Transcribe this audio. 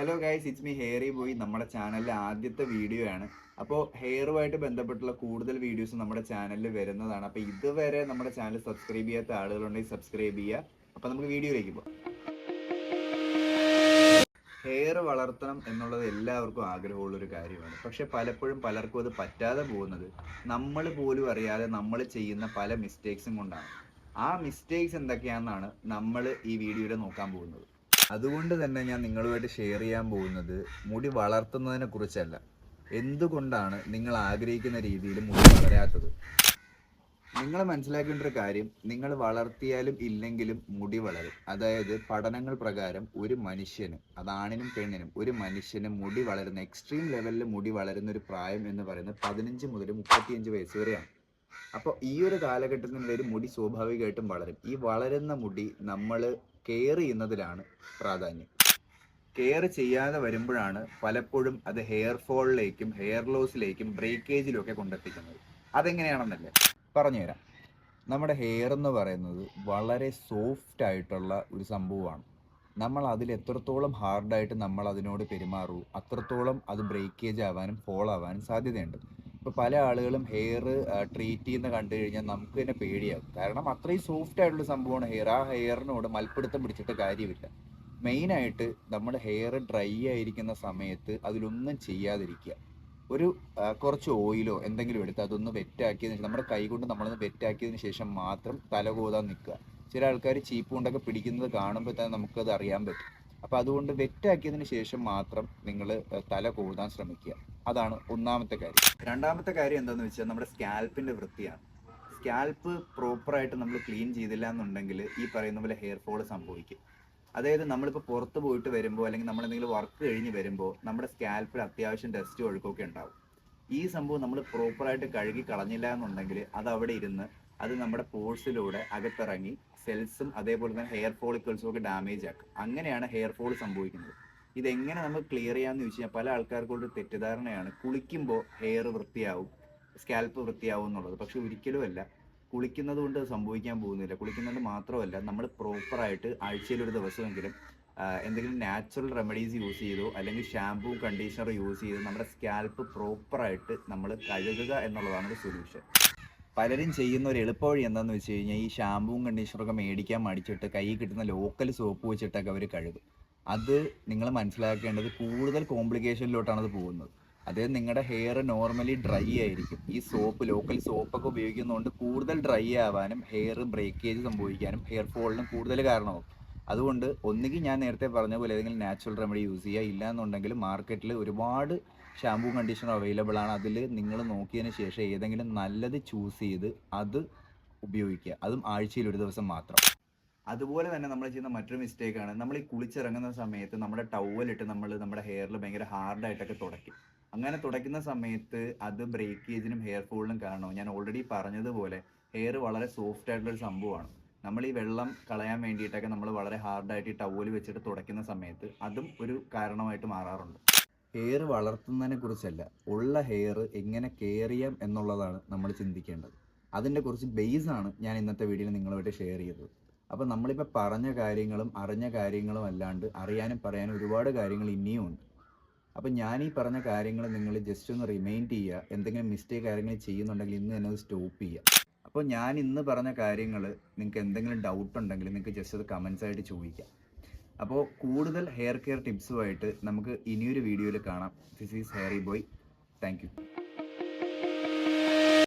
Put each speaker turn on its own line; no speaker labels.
Hello guys it's me hairy boy നമ്മുടെ ചാനലിലെ ആദ്യത്തെ വീഡിയോ ആണ്. അപ്പോൾ ഹെയറുമായിട്ട് ബന്ധപ്പെട്ടുള്ള കൂടുതൽ വീഡിയോസ് നമ്മുടെ ചാനലിൽ വരുന്നതാണ്. അപ്പോൾ ഇതുവരെ നമ്മുടെ ചാനൽ സബ്സ്ക്രൈബ് ചെയ്യാത്ത ആളുകളുണ്ടെങ്കിൽ സബ്സ്ക്രൈബ് ചെയ്യുക. അപ്പോൾ നമുക്ക് വീഡിയോയിലേക്ക് പോകാം. ഹെയർ വളർത്തണം എന്നുള്ളത് എല്ലാവർക്കും ആഗ്രഹമുള്ളൊരു കാര്യമാണ്. പക്ഷെ പലപ്പോഴും പലർക്കും അത് പറ്റാതെ പോകുന്നത് നമ്മൾ പോലും അറിയാതെ നമ്മൾ ചെയ്യുന്ന പല മിസ്റ്റേക്സും കൊണ്ടാണ്. ആ മിസ്റ്റേക്സ് എന്തൊക്കെയാണെന്നാണ് നമ്മൾ ഈ വീഡിയോയിൽ നോക്കാൻ പോകുന്നത്. അതുകൊണ്ട് തന്നെ ഞാൻ നിങ്ങളുമായിട്ട് ഷെയർ ചെയ്യാൻ പോകുന്നത് മുടി വളർത്തുന്നതിനെ കുറിച്ചല്ല. എന്തുകൊണ്ടാണ് നിങ്ങൾ ആഗ്രഹിക്കുന്ന രീതിയിൽ മുടി വളരാത്തത്? നിങ്ങൾ മനസ്സിലാക്കേണ്ട ഒരു കാര്യം നിങ്ങൾ വളർത്തിയാലും ഇല്ലെങ്കിലും മുടി വളരും. അതായത് പഠനങ്ങൾ പ്രകാരം ഒരു മനുഷ്യന് അതാണിനും പെണ്ണിനും ഒരു മനുഷ്യന് മുടി വളരുന്ന എക്സ്ട്രീം ലെവലിൽ മുടി വളരുന്ന ഒരു പ്രായം എന്ന് പറയുന്നത് പതിനഞ്ച് മുതൽ മുപ്പത്തിയഞ്ച് വയസ്സ് വരെയാണ്. അപ്പോൾ ഈ ഒരു കാലഘട്ടത്തിനിടയിൽ മുടി സ്വാഭാവികമായിട്ടും വളരും. ഈ വളരുന്ന മുടി നമ്മൾ കെയർ ചെയ്യുന്നതിലാണ് പ്രാധാന്യം. കെയർ ചെയ്യാതെ വരുമ്പോഴാണ് പലപ്പോഴും അത് ഹെയർ ഫോളിലേക്കും ഹെയർ ലോസിലേക്കും ബ്രേക്കേജിലും ഒക്കെ കൊണ്ടെത്തിക്കുന്നത്. അതെങ്ങനെയാണെന്നല്ലേ പറഞ്ഞുതരാം. നമ്മുടെ ഹെയർ എന്ന് പറയുന്നത് വളരെ സോഫ്റ്റ് ആയിട്ടുള്ള ഒരു സംഭവമാണ്. നമ്മൾ അതിൽ എത്രത്തോളം ഹാർഡായിട്ട് നമ്മൾ അതിനോട് പെരുമാറൂ അത്രത്തോളം അത് ബ്രേക്കേജ് ആവാനും ഫോൾ ആവാനും സാധ്യതയുണ്ട്. ഇപ്പോൾ പല ആളുകളും ഹെയർ ട്രീറ്റ് ചെയ്യുന്ന കണ്ടു കഴിഞ്ഞാൽ നമുക്ക് തന്നെ പേടിയാകും കാരണം അത്രയും സോഫ്റ്റ് ആയിട്ടുള്ള സംഭവമാണ് ഹെയർ ആ ഹെയറിനോട് മൽപ്പിടുത്തം പിടിച്ചിട്ട് കാര്യമില്ല. മെയിനായിട്ട് നമ്മൾ ഹെയർ ഡ്രൈ ആയിരിക്കുന്ന സമയത്ത് അതിലൊന്നും ചെയ്യാതിരിക്കുക. ഒരു കുറച്ച് ഓയിലോ എന്തെങ്കിലും എടുത്ത് അതൊന്ന് വെറ്റാക്കിയതിന് ശേഷം നമ്മുടെ കൈ കൊണ്ട് നമ്മളൊന്ന് വെറ്റാക്കിയതിന് ശേഷം മാത്രം തല കോതാൻ നിൽക്കുക. ചില ആൾക്കാർ ചീപ്പ് കൊണ്ടൊക്കെ പിടിക്കുന്നത് കാണുമ്പോൾ തന്നെ നമുക്കത് അറിയാൻ പറ്റും. അപ്പോൾ അതുകൊണ്ട് വെറ്റാക്കിയതിന് ശേഷം മാത്രം നിങ്ങൾ തല കൂടാൻ ശ്രമിക്കുക. അതാണ് ഒന്നാമത്തെ കാര്യം. രണ്ടാമത്തെ കാര്യം എന്താണെന്ന് വെച്ചാൽ നമ്മുടെ സ്കാൽപ്പിന്റെ വൃത്തിയാണ്. സ്കാൽപ്പ് പ്രോപ്പറായിട്ട് നമ്മൾ ക്ലീൻ ചെയ്തില്ല എന്നുണ്ടെങ്കിൽ ഈ പറയുന്ന പോലെ ഹെയർ ഫോൾ സംഭവിക്കും. അതായത് നമ്മളിപ്പോൾ പുറത്ത് പോയിട്ട് വരുമ്പോൾ അല്ലെങ്കിൽ നമ്മൾ എന്തെങ്കിലും വർക്ക് കഴിഞ്ഞ് വരുമ്പോൾ നമ്മുടെ സ്കാൽപ്പിൽ അത്യാവശ്യം ഡസ്റ്റ് ഒഴുക്കൊക്കെ ഉണ്ടാവും. ഈ സംഭവം നമ്മൾ പ്രോപ്പറായിട്ട് കഴുകി കളഞ്ഞില്ല എന്നുണ്ടെങ്കിൽ അത് അവിടെ ഇരുന്ന് അത് നമ്മുടെ പോഴ്സിലൂടെ അകത്തിറങ്ങി സെൽസും അതേപോലെ തന്നെ ഹെയർ ഫോളിക്കിൾസും ഒക്കെ ഡാമേജ് ആക്കും. അങ്ങനെയാണ് ഹെയർ ഫോൾ സംഭവിക്കുന്നത്. ഇതെങ്ങനെ നമ്മൾ ക്ലിയർ ചെയ്യാമെന്ന് ചോദിച്ചു കഴിഞ്ഞാൽ പല ഒരു തെറ്റിദ്ധാരണയാണ്. കുളിക്കുമ്പോൾ ഹെയർ വൃത്തിയാവും സ്കാൽപ്പ് വൃത്തിയാവും എന്നുള്ളത്. പക്ഷെ ഒരിക്കലും അല്ല. കുളിക്കുന്നത് കൊണ്ട് സംഭവിക്കാൻ പോകുന്നില്ല. കുളിക്കുന്നത് മാത്രമല്ല നമ്മൾ പ്രോപ്പറായിട്ട് ആഴ്ചയിൽ ഒരു ദിവസമെങ്കിലും എന്തെങ്കിലും നാച്ചുറൽ റെമഡീസ് യൂസ് ചെയ്തോ അല്ലെങ്കിൽ ഷാമ്പൂ കണ്ടീഷണർ യൂസ് ചെയ്ത് നമ്മുടെ സ്കാൽപ്പ് പ്രോപ്പറായിട്ട് നമ്മൾ കഴുകുക എന്നുള്ളതാണ് ഒരു സൊല്യൂഷൻ പലരും ചെയ്യുന്ന ഒരു എളുപ്പവഴി എന്താണെന്ന് വെച്ച് കഴിഞ്ഞാൽ ഈ ഷാമ്പൂവും കണ്ടീഷണറൊക്കെ മേടിക്കാൻ മടിച്ചിട്ട് കയ്യിൽ കിട്ടുന്ന ലോക്കൽ സോപ്പ് വെച്ചിട്ടൊക്കെ അവർ കഴുകും. അത് നിങ്ങൾ മനസ്സിലാക്കേണ്ടത് കൂടുതൽ കോംപ്ലിക്കേഷനിലോട്ടാണ് അത് പോകുന്നത്. അതായത് നിങ്ങളുടെ ഹെയർ നോർമലി ഡ്രൈ ആയിരിക്കും. ഈ സോപ്പ് ലോക്കൽ സോപ്പൊക്കെ ഉപയോഗിക്കുന്നതുകൊണ്ട് കൂടുതൽ ഡ്രൈ ആവാനും ഹെയർ ബ്രേക്കേജ് സംഭവിക്കാനും ഹെയർ ഫോളിനും കൂടുതൽ കാരണമാകും അതുകൊണ്ട് ഒന്നുകിൽ ഞാൻ നേരത്തെ പറഞ്ഞ പോലെ ഏതെങ്കിലും നാച്ചുറൽ റെമഡി യൂസ് ചെയ്യുക ഇല്ല എന്നുണ്ടെങ്കിൽ മാർക്കറ്റിൽ ഒരുപാട് ഷാമ്പൂ കണ്ടീഷണർ അവൈലബിൾ ആണ്. അതിൽ നിങ്ങൾ നോക്കിയതിന് ശേഷം ഏതെങ്കിലും നല്ലത് ചൂസ് ചെയ്ത് അത് ഉപയോഗിക്കുക. അതും ആഴ്ചയിൽ ഒരു ദിവസം മാത്രം. അതുപോലെ തന്നെ നമ്മൾ ചെയ്യുന്ന മറ്റൊരു മിസ്റ്റേക്ക് ആണ്. നമ്മൾ ഈ കുളിച്ചിറങ്ങുന്ന സമയത്ത് നമ്മുടെ ടവലിട്ട് നമ്മൾ നമ്മുടെ ഹെയറിൽ ഭയങ്കര ഹാർഡായിട്ടൊക്കെ തുടയ്ക്കും. അങ്ങനെ തുടയ്ക്കുന്ന സമയത്ത് അത് ബ്രേക്കേജിനും ഹെയർ ഫോളിനും കാരണവും ഞാൻ ഓൾറെഡി പറഞ്ഞതുപോലെ ഹെയർ വളരെ സോഫ്റ്റ് ആയിട്ടുള്ള ഒരു സംഭവമാണ്. നമ്മൾ ഈ വെള്ളം കളയാൻ വേണ്ടിയിട്ടൊക്കെ നമ്മൾ വളരെ ഹാർഡായിട്ട് ഈ ടവൽ വെച്ചിട്ട് തുടയ്ക്കുന്ന സമയത്ത് അതും ഒരു കാരണമായിട്ട് മാറാറുണ്ട്. ഹെയർ വളർത്തുന്നതിനെ കുറിച്ചല്ല. ഉള്ള ഹെയർ എങ്ങനെ കെയർ ചെയ്യാം എന്നുള്ളതാണ് നമ്മൾ ചിന്തിക്കേണ്ടത്. അതിന്റെ കുറച്ച് ബേസ് ആണ് ഞാൻ ഇന്നത്തെ വീഡിയോയിൽ നിങ്ങളുമായിട്ട് ഷെയർ ചെയ്തത്. അപ്പോൾ നമ്മളിപ്പോൾ പറഞ്ഞ കാര്യങ്ങളും അറിഞ്ഞ കാര്യങ്ങളും അല്ലാണ്ട് അറിയാനും പറയാനും ഒരുപാട് കാര്യങ്ങൾ ഇനിയും ഉണ്ട്. അപ്പോൾ ഞാൻ ഈ പറഞ്ഞ കാര്യങ്ങൾ നിങ്ങൾ ജസ്റ്റ് ഒന്ന് റിമൈൻഡ് ചെയ്യുക. എന്തെങ്കിലും മിസ്റ്റേക്ക് കാര്യങ്ങൾ ചെയ്യുന്നുണ്ടെങ്കിൽ ഇന്ന് തന്നെ അത് സ്റ്റോപ്പ് ചെയ്യുക. അപ്പോൾ ഞാൻ ഇന്ന് പറഞ്ഞ കാര്യങ്ങൾ നിങ്ങൾക്ക് എന്തെങ്കിലും ഡൗട്ട് ഉണ്ടെങ്കിൽ നിങ്ങൾക്ക് ജസ്റ്റ് അത് കമൻസ് ആയിട്ട് ചോദിക്കാം. അപ്പോൾ കൂടുതൽ ഹെയർ കെയർ ടിപ്സുമായിട്ട് നമുക്ക് ഇനിയൊരു വീഡിയോയിൽ കാണാം. This is hairy boy thank